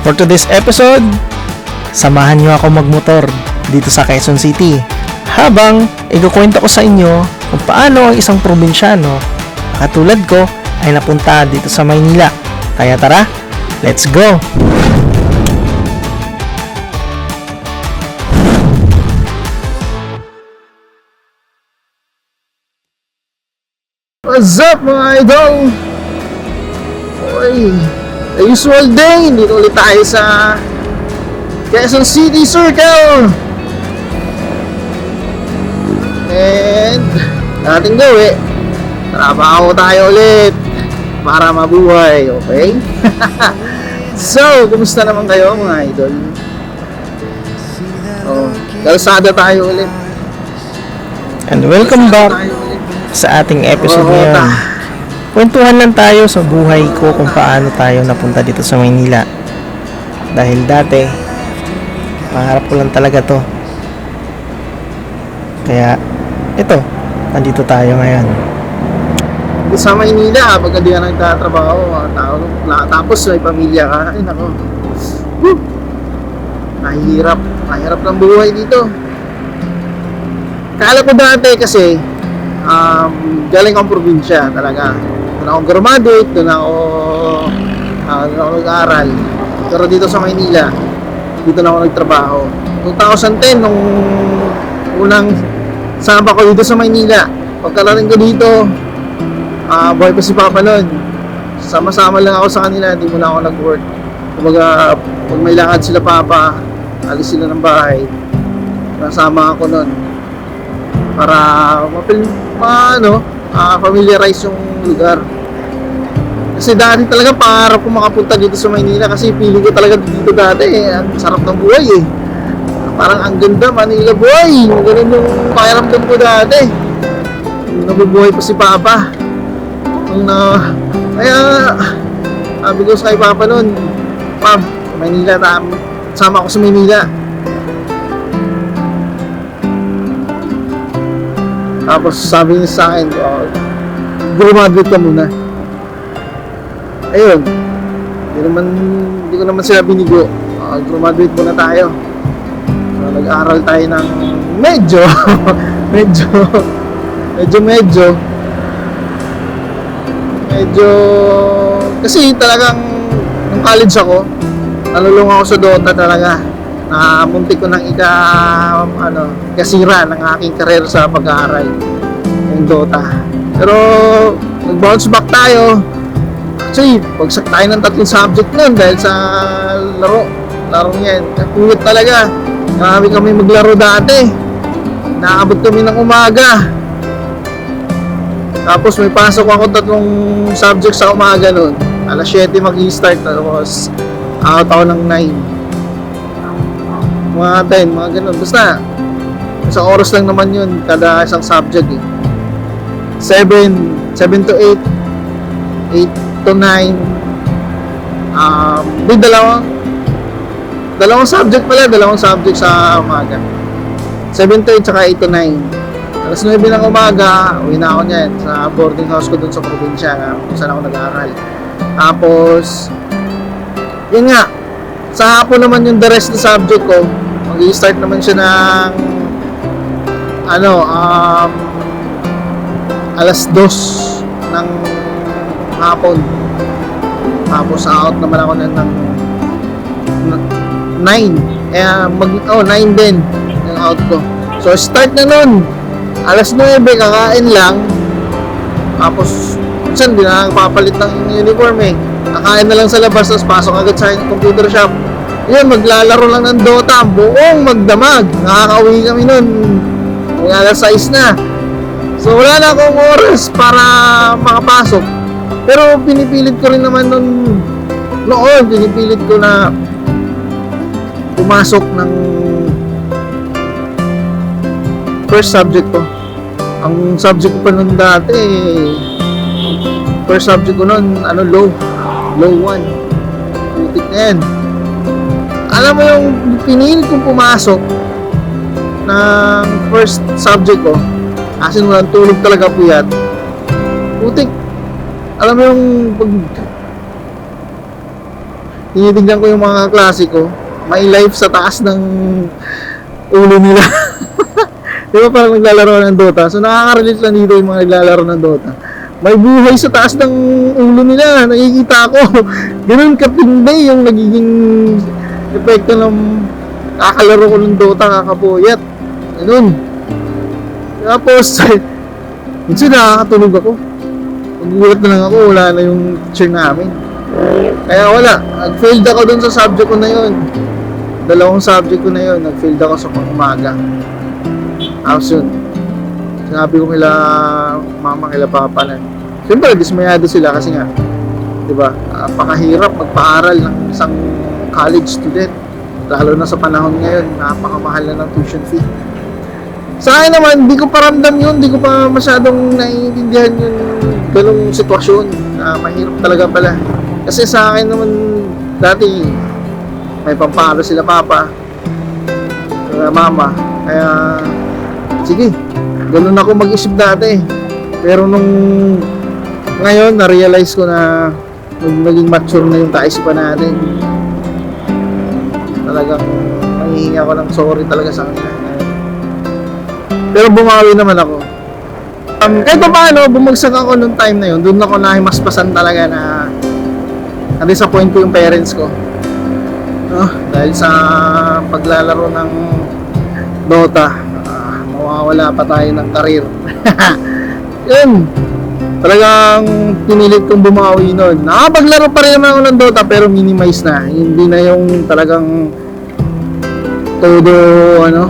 For today's episode, samahan nyo ako magmotor dito sa Quezon City. Habang ikukwento ko sa inyo kung paano ang isang probinsyano katulad ko ay napunta dito sa Maynila. Kaya tara, let's go! What's up mga idol? Okay, the usual day, dito ulit tayo sa Quezon City Circle. And, ating gawi, trabaho tayo ulit para mabuhay, okay? so, kumusta naman kayo mga idol? Oh, kalsada tayo ulit. And welcome back sa ating episode ngayon. Kwentuhan lang tayo sa buhay ko kung paano tayo napunta dito sa Maynila. Dahil dati, pangarap ko lang talaga to. Kaya, ito, nandito tayo ngayon. sa Maynila, pagka di ka nagtatrabaho, mga tao, tapos may pamilya ka, ay nako. Woo! Mahirap, mahirap ng buhay dito. Kala ko dati kasi, um, galing akong probinsya talaga. Doon ako graduate, doon ako, uh, doon ako nag-aaral. Pero dito sa Maynila, dito na ako nagtrabaho. 2010, nung unang saba ko dito sa Maynila, pagkalaring ko dito, Ah, boy pa si Papa nun. Sama-sama lang ako sa kanila, hindi muna ako nag-work. Kumbaga, pag may lakad sila Papa, alis sila ng bahay. Nasama ako nun. Para mapil, ma, ano, ah, familiarize yung lugar. Kasi dati talaga pangarap ko makapunta dito sa Maynila kasi feeling ko talaga dito dati eh, ang sarap ng buhay eh. Parang ang ganda, Manila boy. Ganun yung pakiramdam ko dati. Nabubuhay pa si Papa nung na kaya sabi ko sa kay Papa nun Pap, Manila tam sama ako sa Manila tapos sabi niya sa akin oh, graduate ka muna. Ayun. Hindi naman hindi ko naman sila binigo. Uh, graduate muna tayo. So, nag-aral tayo ng medyo medyo medyo medyo medyo kasi talagang nung college ako nalulung ako sa Dota talaga na muntik ko nang ika ano kasira ng aking career sa pag-aaral yung Dota. Pero nag bounce back tayo. Actually pagsak tayo ng tatlong subject nun dahil sa laro laro yan. Kapuyot talaga. Marami kami maglaro dati. Naabot kami ng umaga. Tapos may pasok ako tatlong subject sa umaga nun. Alas 7 mag-i-start tapos out ako ng 9. Mga 10, mga ganun. Basta, isang oras lang naman yun kada isang subject eh. 7, 7 to 8, 8 to 9. Um, di dalawang, dalawang subject pala, dalawang subject sa umaga. 7 to 8 saka 8 to 9. Alas 9 ng umaga, uwi na ako niyan sa boarding house ko dun sa probinsya kung saan ako nag-aaral. Tapos, yun nga, sa hapon naman yung the rest na subject ko, mag-i-start naman siya ng ano, um, alas 2 ng hapon. Tapos out naman ako ng, ng 9. Eh, mag, oh, 9 din yung out ko. So, start na nun. Alas 9, kakain lang. Tapos, minsan, di na papalit ng uniform eh. Kakain na lang sa labas, tapos pasok agad sa computer shop. Yun, maglalaro lang ng Dota, buong magdamag. Nakakauwi kami nun. Mga alas 6 na. So, wala na akong oras para makapasok. Pero pinipilit ko rin naman nun noon, pinipilit ko na pumasok ng first subject ko. Ang subject ko pa nun dati, first subject ko nun, ano, low. Low 1. Putik na yan. Alam mo yung pinilit kong pumasok ng first subject ko, as in walang tulog talaga puyat. Putik. Alam mo yung pag tinitignan ko yung mga klase ko, may life sa taas ng ulo nila. Di ba parang naglalaro ng Dota? So nakaka-relate lang dito yung mga naglalaro ng Dota. May buhay sa taas ng ulo nila, nakikita ko. Ganun katindi yung nagiging epekto ng kakalaro ko ng Dota, kakapuyat. Ganun. Tapos, minsan nakakatulog ako. Nagulat na lang ako, wala na yung teacher namin. Kaya wala, nag-failed ako dun sa subject ko na yun. Dalawang subject ko na yun, nag-failed ako sa pang-umaga. Tapos yun, sinabi ko kila mama, kila papa na, siyempre dismayado sila kasi nga, di ba, napakahirap magpaaral ng isang college student. Lalo na sa panahon ngayon, napakamahal na ng tuition fee. Sa akin naman, di ko paramdam yun, di ko pa masyadong naiintindihan yung ganong sitwasyon na mahirap talaga pala. Kasi sa akin naman, dati, may pampalo sila papa, sila mama, kaya, sige, ganun ako mag-isip dati. Pero nung ngayon, na-realize ko na naging mature na yung kaisipan natin, talagang nangihingi ako ng sorry talaga sa kanila. Pero bumawi naman ako. Um, kahit pa paano, bumagsak ako nung time na yun. Doon ako nahimaspasan talaga na na-disappoint ko yung parents ko. No? Dahil sa paglalaro ng Dota, ah, mawawala pa tayo ng karir. yun. Talagang pinilit kong bumawi nun. Nakapaglaro pa rin naman ako ng Dota pero minimize na. Hindi na yung talagang todo ano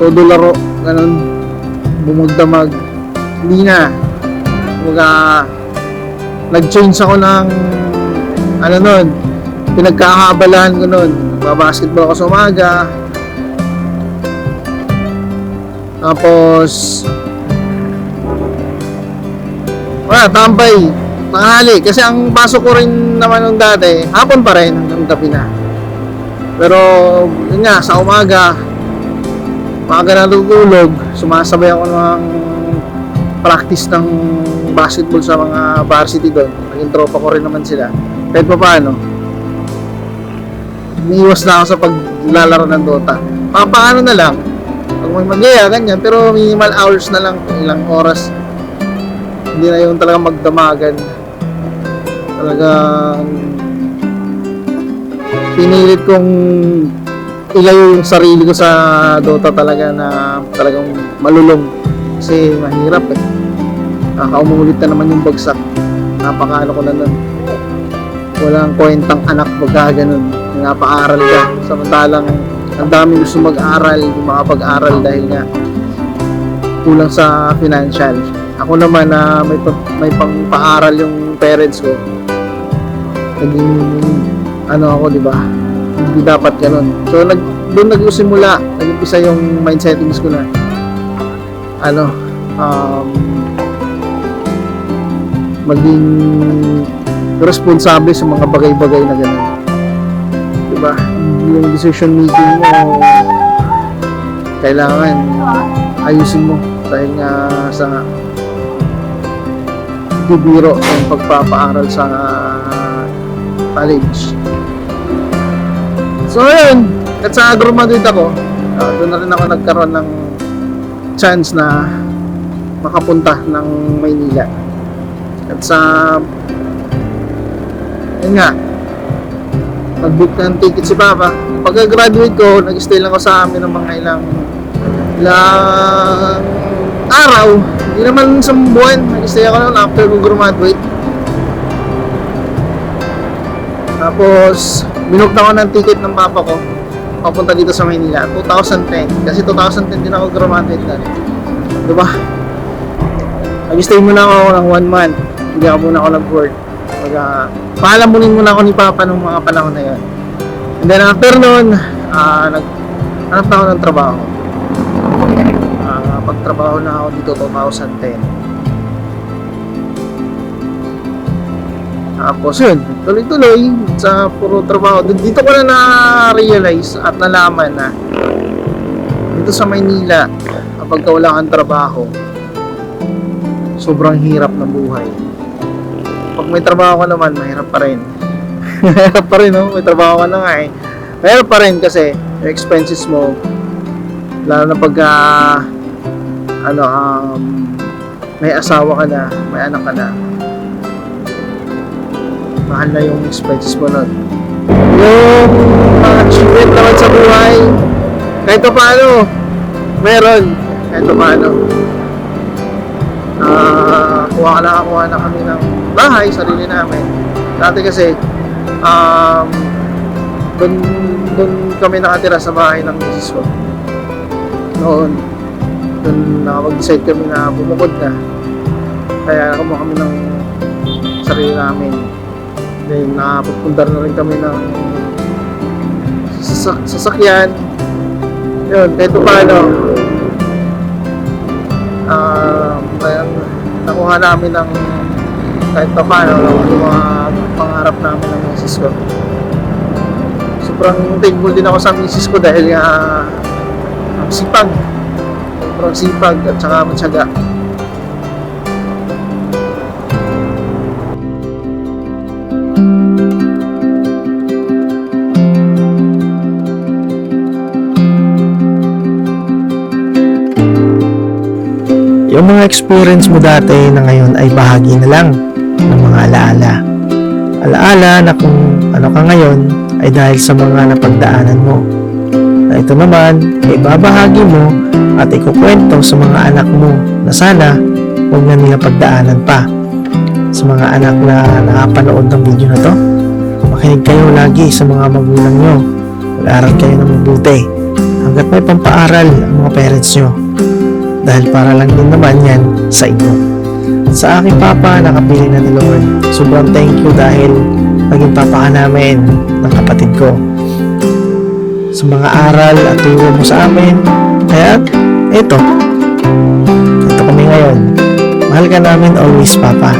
todo laro ganun. Bumagdamag. Hindi na. Kumbaga nag-change ako ng ano nun pinagkakaabalahan ko nun. Basketball ako sa umaga. Tapos tambay tanghali. Kasi ang pasok ko rin naman nung dati hapon pa rin hanggang gabi na. Pero yun nga sa umaga maaga natutulog sumasabay ako ng practice ng basketball sa mga varsity doon. Naging tropa ko rin naman sila. Kahit pa paano iniwas na ako sa paglalaro ng Dota. Papaano na lang? Pag may magaya ganyan. Pero minimal hours na lang ilang oras hindi na yung talagang magdamagan. Talagang pinilit kong ilayo yung sarili ko sa Dota talaga na talagang malulong. Kasi mahirap eh. Nakakaumulit na naman yung bagsak. Napakaano ko na nun. Walang kwentang anak pagka ganun. Napaaral ka. Samantalang ang dami gusto mag-aral hindi makapag-aral dahil nga kulang sa financial ako naman na may, pa- may pang paaral yung parents ko. Naging ano ako di ba? Hindi dapat ganun. So nag doon nagsimula nag-umpisa yung mind settings ko na ano um, maging responsable sa mga bagay-bagay na ganun. Di ba? Yung decision making mo kailangan ayusin mo. Dahil nga sa bibiro ng pagpapaaral sa college So ayun, at sa graduate ako, ah, doon na rin ako nagkaroon ng chance na makapunta ng Maynila. At sa yun nga, nag-book ng ticket si Papa. Pagka-graduate ko, nag-stay lang ako sa amin ng mga ilang ilang araw. Hindi naman sa buwan, nag-stay ako noon after ko graduate. Tapos, binook na ako ng ticket ng papa ko papunta dito sa Maynila 2010 kasi 2010 din ako graduate na diba? Nag-stay muna ako ng one month. Hindi ako muna ako nag-work. Baga, paalamunin muna ako ni papa nung mga panahon na yun. And then after nun uh, nag hanap na ako ng trabaho uh, pagtrabaho na ako dito 2010 Tapos yun, tuloy-tuloy sa puro trabaho. Dito ko na na-realize at nalaman na dito sa Maynila, kapag ka wala kang trabaho, sobrang hirap na buhay. Pag may trabaho ka naman, mahirap pa rin. Mahirap pa rin, no? May trabaho ka na nga eh. Mahirap pa rin kasi yung expenses mo, lalo na pag, ah, ano, um, may asawa ka na, may anak ka na, mahal na yung expenses mo nun. Yung mga achievement naman sa buhay, kahit pa paano, meron, kahit pa paano. Ah, kuha na kuha na kami ng bahay, sarili namin. Dati kasi, um, doon, doon kami nakatira sa bahay ng misis ko. Noon, doon nakapag-decide kami na bumukod na. Kaya kumuha kami ng sarili namin. Then, nakapagpundar na rin kami ng sasak sasakyan. Yun, kahit pa paano, ah, uh, nakuha namin ng kahit pa paano yung mga pangarap namin ng misis ko. Sobrang thankful din ako sa misis ko dahil nga ang sipag. Sobrang sipag at saka matyaga. Yung mga experience mo dati na ngayon ay bahagi na lang ng mga alaala. Alaala na kung ano ka ngayon ay dahil sa mga napagdaanan mo. Na ito naman ay babahagi mo at ikukwento sa mga anak mo na sana huwag na nila pagdaanan pa. Sa mga anak na nakapanood ng video na to, makinig kayo lagi sa mga magulang nyo. Mag-aral kayo ng mabuti hanggat may pampaaral ang mga parents nyo dahil para lang din naman yan sa inyo. Sa aking papa, nakapili na ni Lord. Sobrang thank you dahil naging papa ka namin ng kapatid ko. Sa mga aral at turo mo sa amin. Kaya, eto. Ito kami ngayon. Mahal ka namin always, Papa.